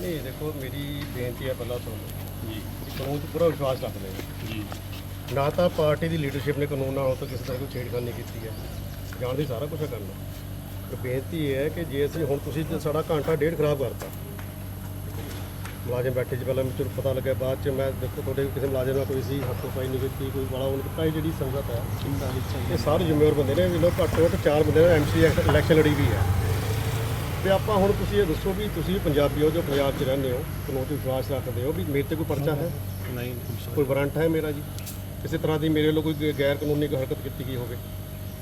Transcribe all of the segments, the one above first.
ਨਹੀਂ ਦੇਖੋ ਮੇਰੀ ਬੇਨਤੀ ਹੈ ਪਹਿਲਾਂ ਤੁਹਾਨੂੰ ਜੀ। ਕਾਨੂੰਨ 'ਚ ਪੂਰਾ ਵਿਸ਼ਵਾਸ ਰੱਖਦੇ ਹਾਂ ਜੀ। ਨਾ ਤਾਂ ਪਾਰਟੀ ਦੀ ਲੀਡਰਸ਼ਿਪ ਨੇ ਕਾਨੂੰਨ ਨਾਲ ਤੋਂ ਕਿਸੇ ਤਰ੍ਹਾਂ ਕੋਈ ਛੇੜਖਾਨੀ ਕੀਤੀ ਹੈ। ਜਾਣਦੀ ਸਾਰਾ ਕੁਝ ਕਰਨਾ ਤੇ ਬੇਨਤੀ ਇਹ ਹੈ ਕਿ ਜੇ ਅਸੀਂ ਹੁਣ ਤੁਸੀਂ ਤੇ ਸਾਡਾ ਘੰਟਾ ਡੇਢ ਖਰਾਬ ਕਰਤਾ। ਮੁਲਾਜ਼ਮ ਬੈਠੇ ਸੀ ਪਹਿਲਾਂ ਮੈਨੂੰ ਪਤਾ ਲੱਗਿਆ ਬਾਅਦ ਚ ਮੈਂ ਦੇਖੋ ਤੁਹਾਡੇ ਕਿਸੇ ਮੁਲਾਜ਼ਮ ਨਾਲ ਕੋਈ ਸੀ ਹੱਥੋਂ ਪਾਈ ਨਹੀਂ ਕੀਤੀ ਕੋਈ ਵਾਲਾ ਉਹਨੇ ਇਹ ਜਿਹੜੀ ਸੰਗਤ ਹੈ। ਇਹ ਸਾਰੇ ਜ਼ਿੰਮੇਵਾਰ ਬੰਦੇ ਨੇ ਵੀ ਲੋਕ ਘੱਟੋ ਘੱਟ ਚਾਰ ਬੰਦੇ ਨੇ ਐਮਸੀ ਇਲੈਕਸ਼ਨ ਲੜੀ ਵੀ ਹੈ। ਤੇ ਆਪਾਂ ਹੁਣ ਤੁਸੀਂ ਇਹ ਦੱਸੋ ਵੀ ਤੁਸੀਂ ਪੰਜਾਬੀ ਹੋ ਜੋ ਪੰਜਾਬ 'ਚ ਰਹਿੰਦੇ ਹੋ ਕਾਨੂੰਨ 'ਤੇ ਵਿਸ਼ਵਾਸ ਰੱਖਦੇ ਹੋ ਵੀ ਮੇਰੇ ਤੇ ਕੋਈ ਪਰਚਾ ਹੈ? ਨਹੀਂ ਕੋਈ ਵਾਰੰਟ ਹੈ ਮੇਰਾ ਜੀ? ਕਿਸੇ ਤਰ੍ਹਾਂ ਦੀ ਮੇਰੇ ਵੱਲੋਂ ਕੋਈ ਗੈਰ ਕਾਨੂੰਨੀ ਕੋਈ ਹਰਕਤ ਕੀਤੀ ਗਈ ਹੋਵੇ?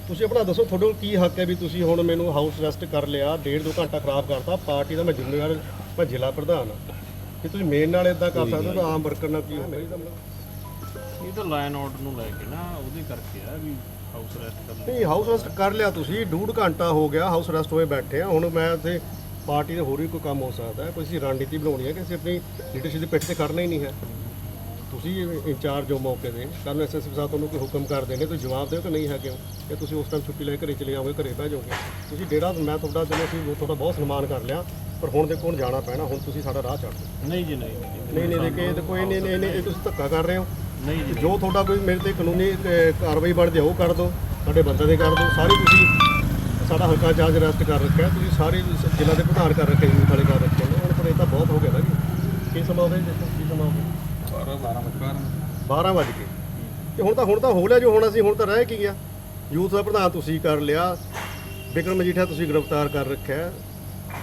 ਤੁਸੀਂ ਆਪਣਾ ਦੱਸੋ ਤੁਹਾਡੇ ਕੋਲ ਕੀ ਹੱਕ ਹੈ ਵੀ ਤੁਸੀਂ ਹੁਣ ਮੈਨੂੰ ਹਾਊਸ ਅਰੈਸਟ ਕਰ ਲਿਆ ਡੇਢ ਦੋ ਘੰਟਾ ਖਰਾਬ ਕਰਤਾ ਪਾਰਟੀ ਦਾ ਮੈਂ ਜ਼ਿੰਮੇਵਾਰ ਮੈਂ ਜ਼ਿਲ੍ਹਾ ਪ੍ਰਧਾਨ ਹਾਂ। ਕਿ ਤੁਸੀਂ ਮੇਨ ਨਾਲ ਇਦਾਂ ਕਰ ਸਕਦੇ ਹੋ ਤਾਂ ਆਮ ਵਰਕਰ ਨਾਲ ਕੀ ਹੋਵੇ ਇਹ ਤਾਂ ਲਾਈਨ ਆਰਡਰ ਨੂੰ ਲੈ ਕੇ ਨਾ ਉਹਦੇ ਕਰਕੇ ਆ ਵੀ ਹਾਊਸ ਅਰੈਸਟ ਕਰ ਲਿਆ। ਨਹੀਂ ਹਾਊਸ ਅਰੈਸਟ ਕਰ ਲਿਆ ਤੁਸੀਂ ਡੂਢ ਘੰਟਾ ਹੋ ਗਿਆ ਹਾਊਸ ਅਰੈਸਟ ਹੋਏ ਬੈਠੇ ਆ। ਹੁਣ ਮੈਂ ਇੱਥੇ ਪਾਰਟੀ ਦੇ ਹੋਰ ਵੀ ਕੋਈ ਕੰਮ ਹੋ ਸਕਦਾ ਹੈ ਕੋਈ ਅਸੀਂ ਰਣਨੀਤੀ ਬਣਾਉਣੀ ਹੈ ਕਿ ਅਸੀਂ ਆਪਣੀ ਲੀਡਰਸ਼ਿਪ ਦੇ ਪਿੱਛੇ ਤੇ ਕਰਨਾ ਹੀ ਨਹੀਂ ਹੈ। ਤੁਸੀਂ ਇੰਚਾਰਜ ਹੋ ਮੌਕੇ ਦੇ ਕੱਲ ਐਸਐਸਪੀ ਸਾਹਿਬ ਤੁਹਾਨੂੰ ਕੋਈ ਹੁਕਮ ਕਰਦੇ ਨੇ ਤੁਸੀਂ ਜਵਾਬ ਦਿਓ ਕਿ ਨਹੀਂ ਹੋ ਕਿ ਤੁਸੀਂ ਉਸ ਟਾਈਮ ਛੁੱਟੀ ਲੈ ਕੇ ਘਰੇ ਚਲੇ ਜਾਓਗੇ ਘਰੇ ਬਹਿ ਜਾਓਗੇ। ਤੁਸੀਂ ਡੇਰਾ ਮੈਂ ਤੁਹਾਡਾ ਚਲੋ ਅਸੀਂ ਤੁਹਾਡਾ ਬਹੁਤ ਸਨਮਾਨ ਕਰ ਲਿਆ ਪਰ ਹੁਣ ਦੇਖੋ ਹੁਣ ਜਾਣਾ ਪੈਣਾ ਹੁਣ ਤੁਸੀਂ ਸਾਡਾ ਰਾਹ ਛੱਡ ਦਿਓ। ਨਹੀਂ ਜੀ ਨਹੀਂ ਨਹੀਂ, ਨਹੀਂ ਦੇਖੋ ਇਹ ਨਹੀਂ ਨਹੀਂ ਇਹ ਤੁਸੀਂ ਧੱਕਾ ਕਰ ਰਹੇ ਹੋ। ਨਹੀਂ ਜੀ। ਜੋ ਤੁਹਾਡਾ ਕੋਈ ਮੇਰੇ ਤੇ ਕਾਨੂੰਨੀ ਅਹ, ਕਾਰਵਾਈ ਬਣਦੀ ਆ ਉਹ ਕਰ ਦਿਓ। ਸਾਡੇ ਬੰਦੇ ਦੇ ਕਰ ਦਿਓ। ਸਾਰੇ ਤੁਸੀਂ ਸਾਡਾ ਹਲਕਾ ਚਾਰਜ ਅਰੈਸਟ ਕਰ ਰੱਖਿਆ। ਤੁਸੀਂ ਸਾਰੇ ਸ- ਜ਼ਿਲ੍ਹਾ ਦੇ ਪ੍ਰਧਾਨ ਕਰ ਰੱਖੇ ਯੂਥ ਵਾਲੇ ਕਰ ਰੱਖੇ। ਨੇ ਹੁਣ ਪਰ ਇਹ ਤਾਂ ਬਹੁਤ ਹੋ ਗਿਆ ਨਾ ਜੀ। ਕੀ ਸਮਾਂ ਹੋ ਗਿਆ ਜੀ? ਦੇਖੋ ਕੀ ਸਮਾਂ ਹੋ ਗਿਆ? 12 ਵਜ ਗਏ। ਤੇ ਹੁਣ ਤਾਂ ਹੁਣ ਤਾਂ ਹੋ ਲਿਆ ਜੋ। ਹੋਣਾ ਸੀ ਹੁਣ ਤਾਂ ਰਹਿ ਕੀ ਗਿਆ। ਯੂਥ ਦਾ ਪ੍ਰਧਾਨ ਤੁਸੀਂ ਕਰ ਲਿਆ। ਵਿਕਰਮ ਮਜੀਠਾ ਤੁਸੀਂ ਗ੍ਰਿਫਤਾਰ ਕਰ ਰੱਖਿਆ। ਹੈ।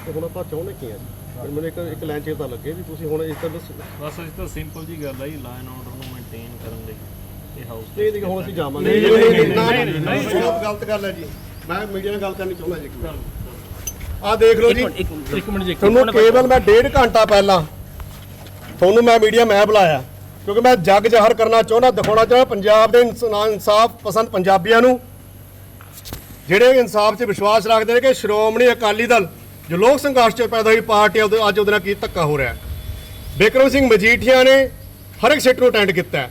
ਤੇ ਹੁਣ ਆਪਾਂ ਚਾਹੁੰਦੇ ਕੀ ਆ ਜੀ? ਫਿਰ ਮੈਨੂੰ ਇੱਕ ਇੱਕ ਲਾਈਨ ਚ ਤਾਂ ਲੱਗੇ ਵੀ ਤੁਸੀਂ ਹੁਣ ਇਸ ਤਰ੍ਹਾਂ ਦੱਸੋ ਬਸ ਇਸ ਤਾਂ ਸਿੰਪਲ ਜੀ ਗੱਲ ਹੈ ਜੀ। ਲਾਈਨ ਆਰਡਰ ਨੂੰ ਮੇਨਟੇਨ ਕਰਨ ਲਈ ਇਹ ਹਾਊਸ ਨਹੀਂ ਨਹੀਂ ਹੁਣ ਅਸੀਂ ਜਾਵਾਂਗੇ। ਨਹੀਂ ਨਹੀਂ ਨਹੀਂ ਗਲਤ ਗੱਲ ਹੈ ਜੀ। ਮੈਂ ਮੀਡੀਆ ਨਾਲ ਗੱਲ ਕਰਨੀ ਚਾਹੁੰਦਾ ਜੀ ਆ ਦੇਖ ਲਓ ਜੀ। ਇੱਕ ਮਿੰਟ ਜੀ ਤੁਹਾਨੂੰ ਕੇਵਲ ਮੈਂ ਡੇਢ ਘੰਟਾ ਪਹਿਲਾਂ ਤੁਹਾਨੂੰ ਮੈਂ ਮੀਡੀਆ ਮੈਂ ਬੁਲਾਇਆ। ਕਿਉਂਕਿ ਮੈਂ ਜੱਗ ਜ਼ਾਹਰ ਕਰਨਾ ਚਾਹੁੰਦਾ ਦਿਖਾਉਣਾ ਚਾਹੁੰਦਾ ਪੰਜਾਬ ਦੇ ਇਨਸਾਨ- ਇਨਸਾਫ ਪਸੰਦ ਪੰਜਾਬੀਆਂ ਨੂੰ। ਜਿਹੜੇ ਇਨਸਾਫ 'ਚ ਵਿਸ਼ਵਾਸ ਰੱਖਦੇ ਨੇ ਕਿ ਸ਼੍ਰੋਮਣੀ ਅਕਾਲੀ ਦਲ ਜੋ ਲੋਕ ਸੰਘਰਸ਼ 'ਚ ਪੈਦਾ ਹੋਈ ਪਾਰਟੀ ਆ, ਉਹਦੇ ਅੱਜ ਉਹਦੇ ਨਾਲ ਕੀ ਧੱਕਾ ਹੋ ਰਿਹਾ ਹੈ? ਬਿਕਰਮ ਸਿੰਘ ਮਜੀਠੀਆ ਨੇ ਹਰ ਇੱਕ ਸਿੱਟ ਨੂੰ ਅਟੈਂਡ ਕੀਤਾ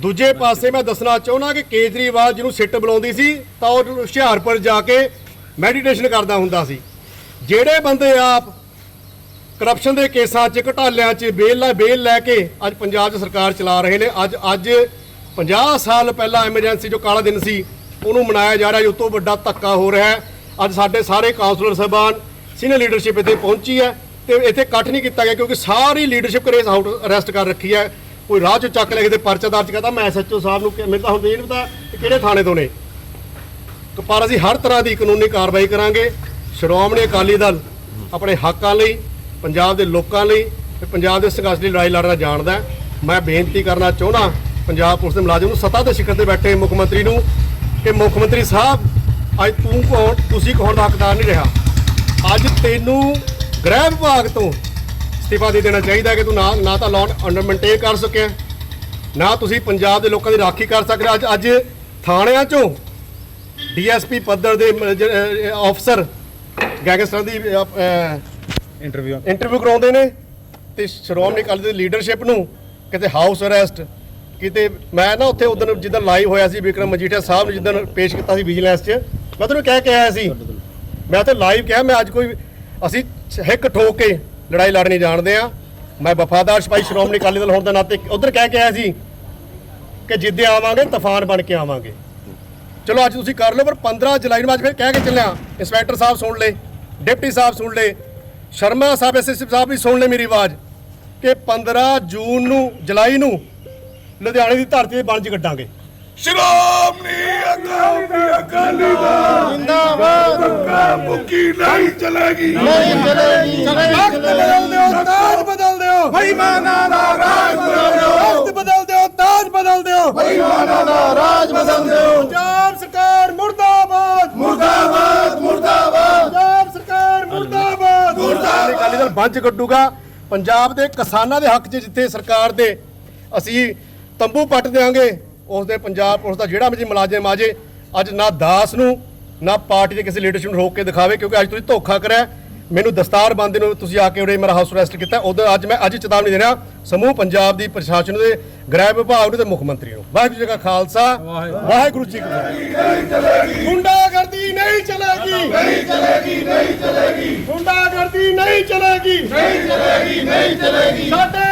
ਦੂਜੇ ਪਾਸੇ ਮੈਂ ਦੱਸਣਾ ਚਾਹੁੰਦਾ ਕਿ ਕੇਜਰੀਵਾਲ ਜਿਹਨੂੰ ਸਿੱਟ ਬੁਲਾਉਂਦੀ ਸੀ, ਤਾਂ ਉਹ ਹੁਸ਼ਿਆਰਪੁਰ ਜਾ ਕੇ ਮੈਡੀਟੇਸ਼ਨ ਕਰਦਾ ਹੁੰਦਾ ਸੀ। ਜਿਹੜੇ ਬੰਦੇ ਆਪ ਕਰਪਸ਼ਨ ਦੇ ਕੇਸਾਂ 'ਚ, ਘਟਾਲਿਆਂ 'ਚ ਬੇਲ ਲੈ ਬੇਲ ਲੈ ਕੇ ਅੱਜ ਪੰਜਾਬ 'ਚ ਸਰਕਾਰ ਚਲਾ ਰਹੇ ਨੇ, ਅੱਜ ਅੱਜ 50 ਸਾਲ ਪਹਿਲਾਂ ਐਮਰਜੈਂਸੀ ਜੋ ਕਾਲਾ ਦਿਨ ਸੀ, ਉਹਨੂੰ ਮਨਾਇਆ ਜਾ ਰਿਹਾ ਜੋ ਤੋਂ ਵੱਡਾ ਧੱਕਾ ਹੋ ਰਿਹਾ ਹੈ। ਅੱਜ ਸਾਡੇ ਸਾਰੇ ਕਾਉਂਸਲਰ ਸਾਹਿਬਾਨ ਸੀਨੀਅਰ ਲੀਡਰਸ਼ਿਪ ਇੱਥੇ ਪਹੁੰਚੀ ਹੈ ਤੇ ਇੱਥੇ ਇਕੱਠ ਨਹੀਂ ਕੀਤਾ ਗਿਆ ਕਿਉਂਕਿ ਸਾਰੀ ਲੀਡਰਸ਼ਿਪ ਕਰੇਸ ਆਊਟ ਅਰੈਸਟ ਕਰ ਰੱਖੀ ਹੈ। ਕੋਈ ਰਾਹ 'ਚ ਚੱਕ ਲੈ ਕੇ ਤੇ ਪਰਚਾ ਦਰਜ ਕਰਦਾ ਮੈਂ ਐਸਐਚਓ ਸਾਹਿਬ ਨੂੰ ਕਿ- ਮੈਨੂੰ ਤਾਂ ਹੁਣ ਇਹ ਨਹੀਂ ਪਤਾ ਕਿ ਕਿਹੜੇ ਥਾਣੇ ਤੋਂ ਨੇ। ਕਿ ਪਰ ਅਸੀਂ ਹਰ ਤਰ੍ਹਾਂ ਦੀ ਕਾਨੂੰਨੀ ਕਾਰਵਾਈ ਕਰਾਂਗੇ। ਸ਼੍ਰੋਮਣੀ ਅਕਾਲੀ ਦਲ ਆਪਣੇ ਹੱਕਾਂ ਲਈ, ਪੰਜਾਬ ਦੇ ਲੋਕਾਂ ਲਈ ਤੇ ਪੰਜਾਬ ਦੇ ਸੰਘਰਸ਼ ਲਈ ਲੜਾਈ ਲੜਨਾ ਜਾਣਦਾ ਹੈ। ਮੈਂ ਬੇਨਤੀ ਕਰਨਾ ਚਾਹੁੰਦਾ, ਪੰਜਾਬ ਪੁਲਿਸ ਦੇ ਮੁਲਾਜ਼ਮ ਨੂੰ, ਸੱਤਾ ਦੇ ਸਿਖਰ ਤੇ ਬੈਠੇ ਮੁੱਖ ਮੰਤਰੀ ਨੂੰ ਕਿ ਮੁੱਖ ਮੰਤਰੀ ਸਾਹਿਬ, ਅੱਜ ਤੂੰ ਕੌਣ, ਤੁਸੀਂ ਕੌਣ ਦਾ ਹੱਕਦਾਰ ਨਹੀਂ ਰਿਹਾ। ਅੱਜ ਤੈਨੂੰ ਗ੍ਰਹਿ ਵਿਭਾਗ ਤੋਂ ਅਸਤੀਫਾ ਦੇ ਦੇਣਾ ਚਾਹੀਦਾ ਕਿ ਤੂੰ ਨਾ ਨਾ ਤਾਂ ਲਾਅ ਅੰਡਰ ਮੇਨਟੇਨ ਕਰ ਸਕਿਆ। ਨਾ ਤੁਸੀਂ ਪੰਜਾਬ ਦੇ ਲੋਕਾਂ ਦੀ ਰਾਖੀ ਕਰ ਸਕਦੇ ਅੱਜ ਅੱਜ ਥਾਣਿਆਂ ਚੋਂ ਡੀਐਸਪੀ ਪੱਧਰ ਦੇ ਅਫਸਰ ਗੈਂਗਸਟਰ ਦੀ ਇੰਟਰਵਿਊ ਇੰਟਰਵਿਊ ਕਰਾਉਂਦੇ ਨੇ ਤੇ ਸ਼੍ਰੋਮਣੀ ਅਕਾਲੀ ਦੀ ਲੀਡਰਸ਼ਿਪ ਨੂੰ ਕਿਤੇ ਹਾਊਸ ਅਰੈਸਟ ਕਿਤੇ ਮੈਂ ਨਾ ਉੱਥੇ ਉਦੋਂ ਜਿੱਦਾਂ ਲਾਈਵ ਹੋਇਆ ਸੀ ਵਿਕਰਮ ਮਜੀਠੀਆ ਸਾਹਿਬ ਨੂੰ ਜਿੱਦਾਂ ਪੇਸ਼ ਕੀਤਾ ਸੀ ਵਿਜੀਲੈਂਸ 'ਚ ਮੈਂ ਤੁਹਾਨੂੰ ਕਹਿ ਕੇ ਆਇਆ ਸੀ। ਮੈਂ ਉੱਥੇ ਲਾਈਵ ਕਿਹਾ ਮੈਂ ਅੱਜ ਕੋਈ ਅਸੀਂ ਹਿੱਕ ਠੋਕ ਕੇ ਲੜਾਈ ਲੜਨੀ ਜਾਣਦੇ ਆ। ਮੈਂ ਵਫਾਦਾਰ ਸਿਪਾਹੀ ਸ਼੍ਰੋਮਣੀ ਅਕਾਲੀ ਦਲ ਹੋਣ ਦੇ ਨਾਤੇ ਉਧਰ ਕਹਿ ਕੇ ਆਇਆ ਸੀ ਕਿ ਜਿੱਦੇ ਆਵਾਂਗੇ, ਤੂਫਾਨ ਬਣ ਕੇ ਆਵਾਂਗੇ। ਚਲੋ ਅੱਜ ਤੁਸੀਂ ਕਰ ਲਓ, ਪਰ 15 ਜੁਲਾਈ ਨੂੰ ਅੱਜ ਫਿਰ ਕਹਿ ਕੇ ਚੱਲਿਆ ਇੰਸਪੈਕਟਰ ਸਾਹਿਬ ਸੁਣ ਲੈ ਡਿਪਟੀ ਸਾਹਿਬ ਸੁਣ ਲੈ ਸ਼ਰਮਾ ਸਾਹਿਬ ਐਸਐਸਪੀ ਸਾਹਿਬ ਵੀ ਸੁਣ ਲੈ ਮੇਰੀ ਆਵਾਜ਼ ਕਿ 15 ਜੂਨ ਨੂੰ, ਜੁਲਾਈ ਨੂੰ ਲੁਧਿਆਣੇ ਦੀ ਧਰਤੀ ਤੇ ਬਣ ਚ ਕੱਢਾਂਗੇ। ਸ਼੍ਰੋਮਣੀ ਅਕਾਲੀ ਦਲ ਮੁੱਕੀ ਨਹੀਂ ਚਲੇਗੀ। ਨਹੀਂ ਚਲੇਗੀ ਵਕਤ ਬਦਲ ਦਿਓ ਤਾਜ ਬਦਲ ਦਿਓ। ਬੇਈਮਾਨਾਂ ਦਾ ਰਾਜ ਬਦਲ ਦਿਓ। ਵਕਤ ਬਦਲ ਦਿਓ ਤਾਜ ਬਦਲ ਦਿਓ। ਬੇਈਮਾਨਾਂ ਦਾ ਰਾਜ ਬਦਲ ਦਿਓ। ਪੰਜਾਬ ਸਰਕਾਰ ਮੁਰਦਾਬਾਦ। ਮੁਰਦਾਬਾਦ ਮੁਰਦਾਬਾਦ। ਪੰਜਾਬ ਸਰਕਾਰ ਮੁਰਦਾਬਾਦ। ਅਕਾਲੀ ਦਲ ਬੰਚ ਕੱਢੂਗਾ। ਪੰਜਾਬ ਦੇ ਕਿਸਾਨਾਂ ਦੇ ਹੱਕ 'ਚ ਜਿੱਥੇ ਸਰਕਾਰ ਦੇ। ਅਸੀਂ ਤੰਬੂ ਪੱਟ ਦੇਾਂਗੇ ਉਸ ਦੇ ਪੰਜਾਬ ਪੁਲਿਸ ਦਾ ਜਿਹੜਾ ਵੀ ਮੁਲਾਜ਼ਮ ਆ ਜੇ ਅੱਜ ਨਾ ਦਾਸ ਨੂੰ ਨਾ ਪਾਰਟੀ ਦੇ ਕਿਸੇ ਲੀਡਰਸ਼ਿਪ ਨੂੰ ਰੋਕ ਕੇ ਦਿਖਾਵੇ ਕਿਉਂਕਿ ਅੱਜ ਤੁਸੀਂ ਧੋਖਾ ਕਰਿਆ। ਮੈਨੂੰ ਦਸਤਾਰ ਬੰਦੇ ਨੂੰ ਤੁਸੀਂ ਆ ਕੇ ਉਰੇ ਮੇਰਾ ਹਾਊਸ ਅਰੈਸਟ ਕੀਤਾ। ਉਦੋਂ ਅੱਜ ਮੈਂ ਅੱਜ ਚੇਤਾਵਨੀ ਦੇ ਰਿਹਾ ਸਮੂਹ ਪੰਜਾਬ ਦੀ ਪ੍ਰਸ਼ਾਸਨ ਦੇ ਗ੍ਰਹਿ ਵਿਭਾਗ ਨੂੰ ਤੇ ਮੁੱਖ ਮੰਤਰੀ ਨੂੰ। ਵਾਹਿਗੁਰੂ ਜੀ ਕਾ ਖਾਲਸਾ ਵਾਹਿਗੁਰੂ। ਜੀ ਕੀ ਫਤਿਹ। ਗੁੰਡਾਗਰਦੀ ਨਹੀਂ ਚਲੇਗੀ। ਨਹੀਂ ਚਲੇਗੀ ਨਹੀਂ ਚਲੇਗੀ। ਗੁੰਡਾਗਰਦੀ ਨਹੀਂ ਚਲੇਗੀ ਨਹੀਂ ਚਲੇਗੀ। ਨਹੀਂ ਚਲੇਗੀ ਸਾਡੇ